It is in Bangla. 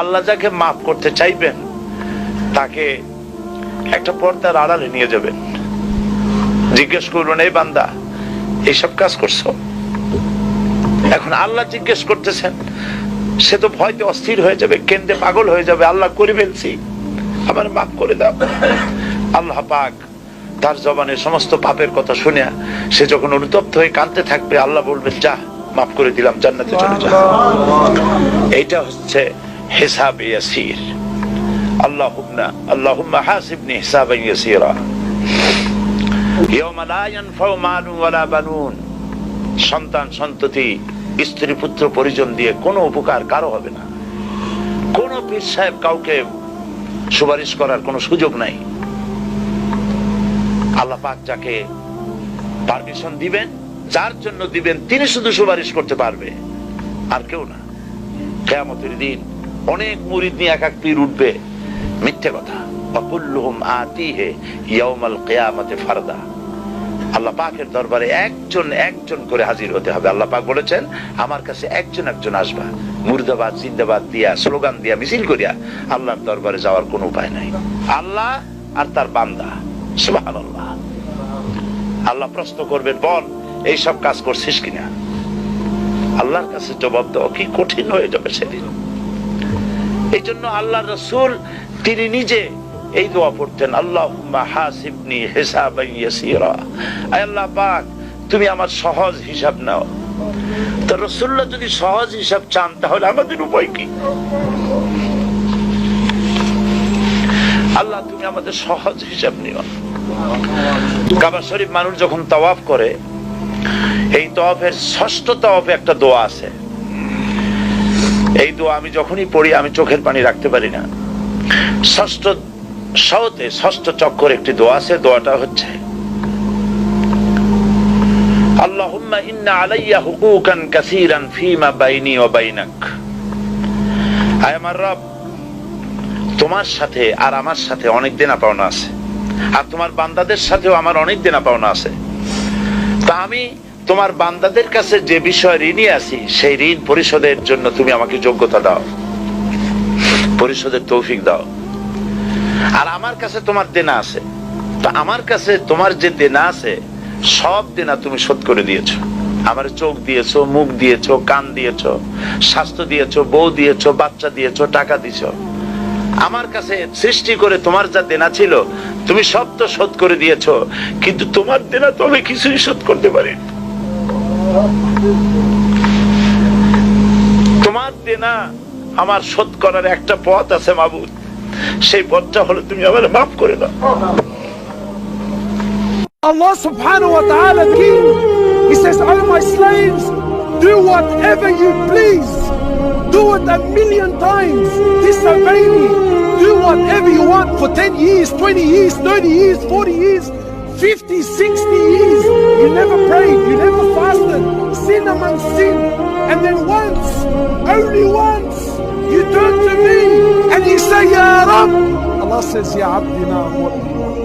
আল্লাহ যাকে মাফ করতে চাইবেন তাকে একটা পর্দার আড়ালে নিয়ে যাবেন। জিজ্ঞেস করবেন এই বান্দা এইসব কাজ করছ? এখন আল্লাহ জিজ্ঞেস করতেছেন সে তো ভয়তে অস্থির হয়ে যাবে কেন্দ্রে পাগল হয়ে যাবে আল্লাহ করে ফেলছি। আমার মাফ করে দাও। আল্লাহ পাক তার জবানের সমস্ত পাপের কথা শুনিয়া সে যখন অনুতপ্ত হয়ে কাঁদতে থাকবে আল্লাহ বলবেন যা মাফ করে দিলাম জান্নাতে চলে যা। এইটা হচ্ছে হিসাব ইয়াসির। আল্লাহুম্মা আল্লাহুম্মা হাসিবনি হিসাবান ইয়াসিরা। ইয়াওমা লা ইয়ানফাউ মালুন ওয়ালা বানুন। সন্তান, সন্ততি, স্ত্রী, পুত্র, পরিজন দিয়ে কোনো উপকার কারও হবে না। কোন পীর সাহেব কাউকে সুপারিশ করার কোনো সুযোগ নাই। আল্লাহ পাক যাকে পারমিশন দিবেন, যার জন্য দিবেন, তিনি শুধু সুপারিশ করতে পারবে, আর কেউ না। কেয়ামতের দিন অনেক মুরিদ নিয়ে এক এক পীর উঠবে। মিথ্যে কথা। আতিহে ইয়াউমাল কিয়ামাতে ফারদা। আল্লাহ পাকের দরবারে একজন একজন করে হাজির হতে হবে। আল্লাহ পাক বলেছেন, আমার কাছে একজন একজন আসবা। মুর্দাবাদ, জিন্দাবাদ দিয়া, স্লোগান দিয়া, মিছিল করিয়া আল্লাহর দরবারে যাওয়ার কোনো উপায় নাই। আল্লাহ আর তার বান্দা। সুবহানাল্লাহ। আল্লাহ প্রশ্ন করবেন, বল এই সব কাজ করছিস কিনা? আল্লাহর কাছে জবাব দেওয়া কি কঠিন হয়ে যাবে সেদিন? এই জন্য আল্লাহ রসুল, তিনি নিজে এই দোয়া পড়তেন আল্লাহ আল্লাহ পাক, তুমি আমার সহজ হিসাব নাও। তো রসুল্লাহ যদি সহজ হিসাব চান, তাহলে আমাদের উপায় কি? আল্লাহ, তুমি আমাদের সহজ হিসাব নিও। কাবা শরীফ মানুষ যখন তওয়াফ করে, এই তওয়াফের ষষ্ঠ তওয়াফে একটা দোয়া আছে। এই দোয়া আমি যখনই পড়ি, আমি চোখের পানি রাখতে পারি না। ষষ্ঠ সহতে ষষ্ঠ চক্কর একটি দোয়া আছে, দোয়াটা হচ্ছে, আল্লাহুম্মা ইন্না আলাইয়া হুকুকান কাসীরান ফীমা বাইনি ওয়া বাইনাক। আয় আমার রব, তোমার সাথে আর আমার সাথে অনেক দেনা পাওনা আছে। আর তোমার বান্দাদের সাথেও আমার অনেক দেনা পাওনা আছে। তা আমি তোমার বান্দাদের কাছে যে বিষয় ঋণী আছি, সেই ঋণ পরিশোধের জন্য তুমি আমাকে যোগ্যতা দাও। পরিশোধের তৌফিক দাও। আর আমার কাছে তোমার দেনা আছে। তা আমার কাছে তোমার যে দেনা আছে, সব দেনা তুমি শোধ করে দিয়েছ। আমার চোখ দিয়েছ, মুখ দিয়েছ, কান দিয়েছ, স্বাস্থ্য দিয়েছ, বউ দিয়েছ, বাচ্চা দিয়েছ, টাকা দিয়েছ। আমার কাছে সৃষ্টি করে তোমার যা দেনা ছিল, তুমি সব তো শোধ করে দিয়েছ। কিন্তু তোমার দেনা তো আমি কিছুই শোধ করতে পারি দেনা আমার শোধ করার একটা পথ আছে মাবুদ সেই পথটা হলো তুমি আমার মাফ করে দাও Allah subhanahu wa ta'ala king. He says, Oh my slaves, do whatever you please. Do it a million times. Disobey me. Do whatever you want for 10 years, 20 years, 30 years, 40 years, 50, 60 years. You never prayed, you never fasted. Sin among sin. And then once, only once, you turn to me and you say, Ya Rab. Allah says, Ya Abdi, now